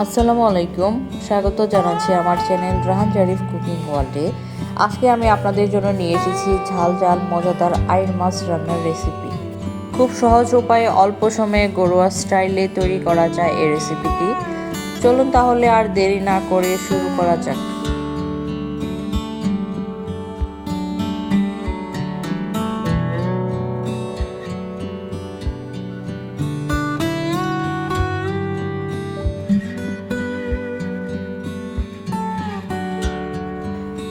আসসালামু আলাইকুম। স্বাগত জানাচ্ছি আমার চ্যানেল রাহান জারিফ কুকিং ওয়ার্ল্ডে। আজকে আমি আপনাদের জন্য নিয়ে এসেছি ঝাল ঝাল মজাদার আইন মাছ রান্নার রেসিপি। খুব সহজ উপায়ে অল্প সময়ে গরুয়া স্টাইলে তৈরি করা যায় এই রেসিপিটি। চলুন তাহলে আর দেরি না করে শুরু করা যাক।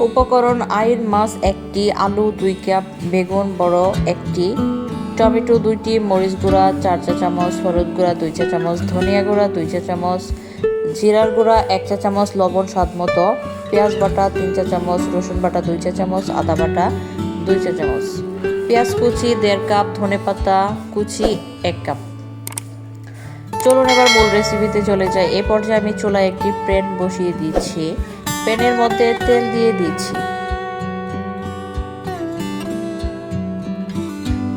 উপকরণ আইর মাছ একটি, আলু দুই কাপ, বেগুন বড় একটি, টমেটো দুইটি, মরিচ গুঁড়া চার চা চামচ, হলুদ গুঁড়া দুই চা চামচ, ধনিয়া গুঁড়া দুই চা চামচ, জিরার গুঁড়া এক চা চামচ, লবণ স্বাদ মতো, পেঁয়াজ বাটা তিন চা চামচ, রসুন বাটা দুই চা চামচ, আদা বাটা দুই চা চামচ। পেঁয়াজ কুচি, দেড় কাপ, ধনে পাতা কুচি, এক কাপ। চলুন এবার মূল রেসিপিতে চলে যাই। এ পর্যায়ে আমি চুলায় একটি প্যান বসিয়ে দিচ্ছি। প্যানের মধ্যে তেল দিয়ে দিচ্ছি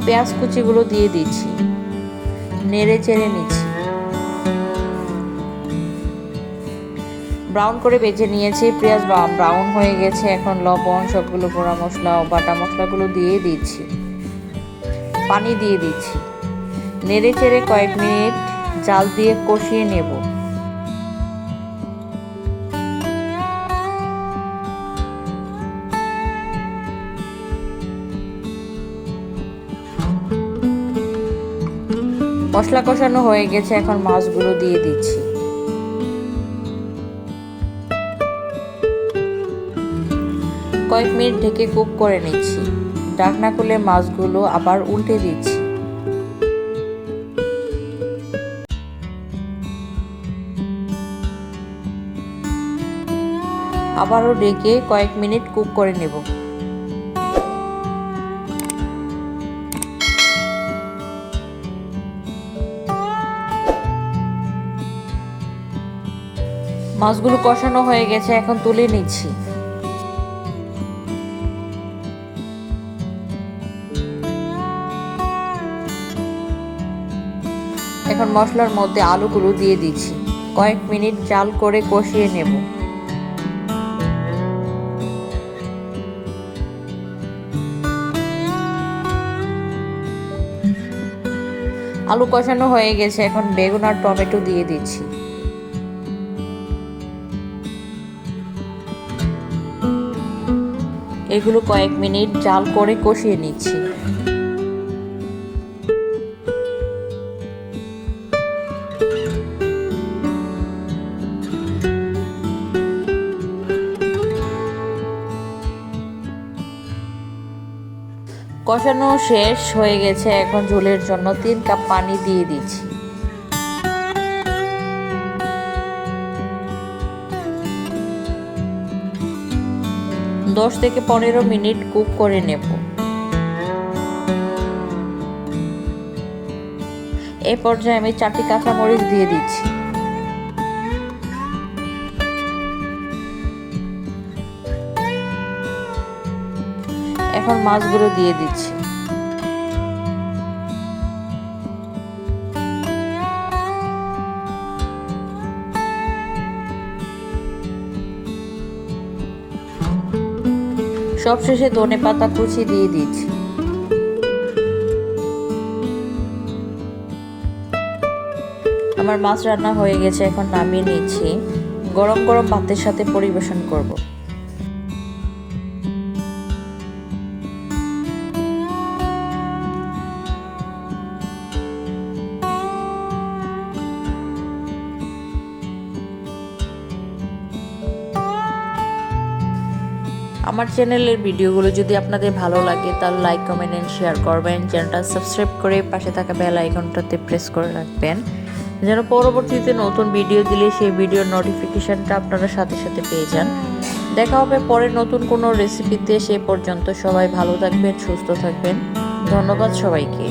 পেঁয়াজ কুচিগুলো দিয়ে দিচ্ছি নেড়ে চেড়ে নিচ্ছি ব্রাউন করে বেজে নিয়েছি পেঁয়াজ ব্রাউন হয়ে গেছে এখন লবণ, সবগুলো পোড়া মশলা বাটা মশলাগুলো দিয়ে দিচ্ছি পানি দিয়ে দিচ্ছি নেড়ে চেড়ে কয়েক মিনিট জাল দিয়ে কষিয়ে নেব। মশলা কষানো হয়ে গেছে, এখন মাছগুলো দিয়ে দিচ্ছি। কয়েক মিনিট ঢেকে কুক করে নিচ্ছি। ডাকনা খুলে মাছগুলো আবার উল্টে দিচ্ছি। আবারও ডেকে কয়েক মিনিট কুক করে নেব। মাছগুলো কষানো হয়ে গেছে, এখন তুলে নিচ্ছি। এখন মশলার মধ্যে আলুগুলো দিয়ে দিচ্ছি। কয়েক মিনিট জাল করে কষিয়ে নেব। আলু কষানো হয়ে গেছে, এখন বেগুন আর টমেটো দিয়ে দিচ্ছি। এগুলো কয়েক মিনিট জাল করে কষিয়ে নিচ্ছি। কষানো শেষ হয়ে গেছে, এখন ঝোলের জন্য তিন কাপ পানি দিয়ে দিচ্ছি। দশ থেকে পনেরো মিনিট কুক করে নেব। এ পর্যায়ে আমি চারটি কাঁচামরিচ দিয়ে দিচ্ছি। এখন মাছগুলো দিয়ে দিচ্ছি। সবশেষে ধনে পাতা কুচি দিয়ে দিচ্ছি। আমার মাছ রান্না হয়ে গেছে, এখন নামিয়ে নিচ্ছি। গরম গরম ভাতের সাথে পরিবেশন করব। আমার চ্যানেলের ভিডিওগুলো যদি আপনাদের ভালো লাগে, তাহলে লাইক কমেন্ট এন্ড শেয়ার করবেন। চ্যানেলটা সাবস্ক্রাইব করে পাশে থাকা বেল আইকনটাতে প্রেস করে রাখবেন। যেন পরবর্তীতে নতুন ভিডিও দিলে সেই ভিডিওর নোটিফিকেশানটা আপনারা সাথে সাথে পেয়ে যান। দেখা হবে পরে নতুন কোনো রেসিপিতে সে পর্যন্ত সবাই ভালো থাকবেন, সুস্থ থাকবেন। ধন্যবাদ সবাইকে।